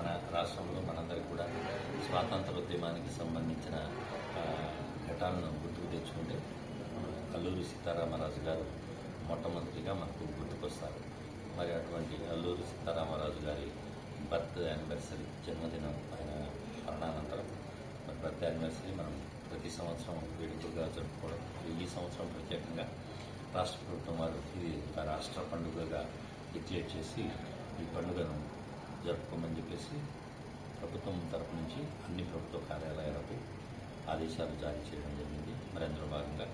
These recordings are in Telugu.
మన రాష్ట్రంలో మనందరికీ కూడా స్వాతంత్రోద్యమానికి సంబంధించిన ఘటాలను గుర్తుకు తెచ్చుకుంటే అల్లూరి సీతారామరాజు గారు మొట్టమొదటిగా మనకు గుర్తుకొస్తారు. మరి అటువంటి అల్లూరి సీతారామరాజు గారి బర్త్ యానివర్సరీ జన్మదినం ఆయన మరణానంతరం మరి బర్త్ యానివర్సరీ మనం ప్రతి సంవత్సరం వేడుకగా జరుపుకోవడం. ఈ సంవత్సరం ప్రత్యేకంగా రాష్ట్ర ప్రభుత్వం వారు ఇది ఒక రాష్ట్ర పండుగగా డిక్లేర్ చేసి ఈ పండుగను జరుపుకోమని చెప్పేసి ప్రభుత్వం తరపు నుంచి అన్ని ప్రభుత్వ కార్యాలయాలకు ఆదేశాలు జారీ చేయడం జరిగింది. మరి అందులో భాగంగా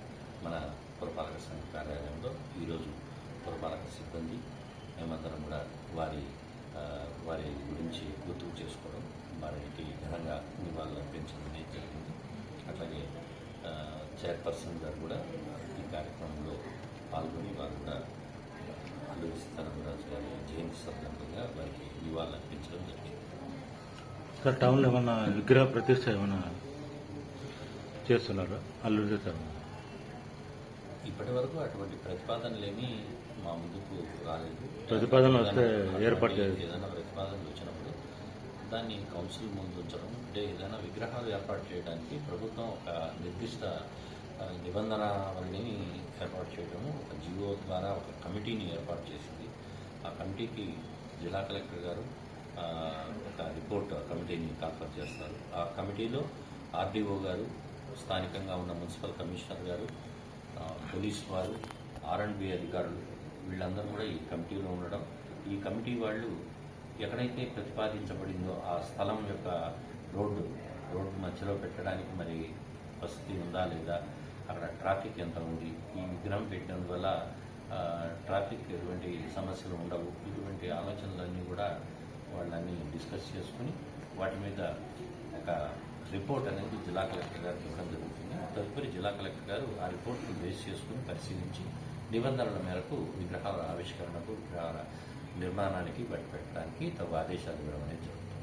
మన పురపాలక సంఘ కార్యాలయంలో ఈరోజు పురపాలక సిబ్బంది మేమందరం కూడా వారి వారి గురించి గుర్తుకు చేసుకోవడం వారికి ఘనంగా నివాళులు అర్పించడం అనేది జరిగింది. అట్లాగే చైర్పర్సన్ గారు కూడా ఈ కార్యక్రమంలో పాల్గొని వారు కూడా సీతారామరాజు గారి జయంతి సందర్భంగా వారికి నివాళులు అర్పించడం జరిగింది. సార్ టౌన్లో ఏమన్నా విగ్రహ ప్రతిష్ట ఏమన్నా చేస్తున్నారా? సీతారామ ఇప్పటి వరకు అటువంటి ప్రతిపాదనలేమీ మా ముందుకు రాలేదు. ప్రతిపాదనలు వస్తే ఏర్పాటు చేయాలి. ఏదైనా ప్రతిపాదనలు వచ్చినప్పుడు దాన్ని కౌన్సిల్ ముందు ఉంచడం అంటే ఏదైనా విగ్రహాలు ఏర్పాటు చేయడానికి ప్రభుత్వం ఒక నిర్దిష్ట ఆ, ఏర్పాటు చేయడము ఒక జియో ద్వారా ఒక కమిటీని ఏర్పాటు చేసింది. ఆ కమిటీకి జిల్లా కలెక్టర్ గారు ఒక రిపోర్ట్ కమిటీని కాన్ఫర్ చేస్తారు. ఆ కమిటీలో ఆర్డీఓ గారు స్థానికంగా ఉన్న మున్సిపల్ కమిషనర్ గారు పోలీస్ వారు ఆర్ అండ్ బి అధికారులు వీళ్ళందరూ కూడా ఈ కమిటీలో ఉండడం. ఈ కమిటీ వాళ్ళు ఎక్కడైతే ప్రతిపాదించబడిందో ఆ స్థలం యొక్క రోడ్డు రోడ్డు మధ్యలో పెట్టడానికి మరి వసతి ఉందా లేదా అక్కడ ట్రాఫిక్ ఎంత ఉంది? ఈ విగ్రహం పెట్టినందువల్ల ట్రాఫిక్ ఎటువంటి సమస్యలు ఉండవు. ఇటువంటి ఆలోచనలన్నీ కూడా వాళ్ళని డిస్కస్ చేసుకుని వాటి మీద ఒక రిపోర్ట్ అనేది జిల్లా కలెక్టర్ గారికి ఇవ్వడం జరుగుతుంది. తదుపరి జిల్లా కలెక్టర్ గారు ఆ రిపోర్ట్ను బేస్ చేసుకుని పరిశీలించి నిబంధనల మేరకు విగ్రహాల ఆవిష్కరణకు విగ్రహాల నిర్మాణానికి బట్టి పెట్టడానికి తగు ఆదేశాలు ఇవ్వడం అనేది జరుగుతుంది.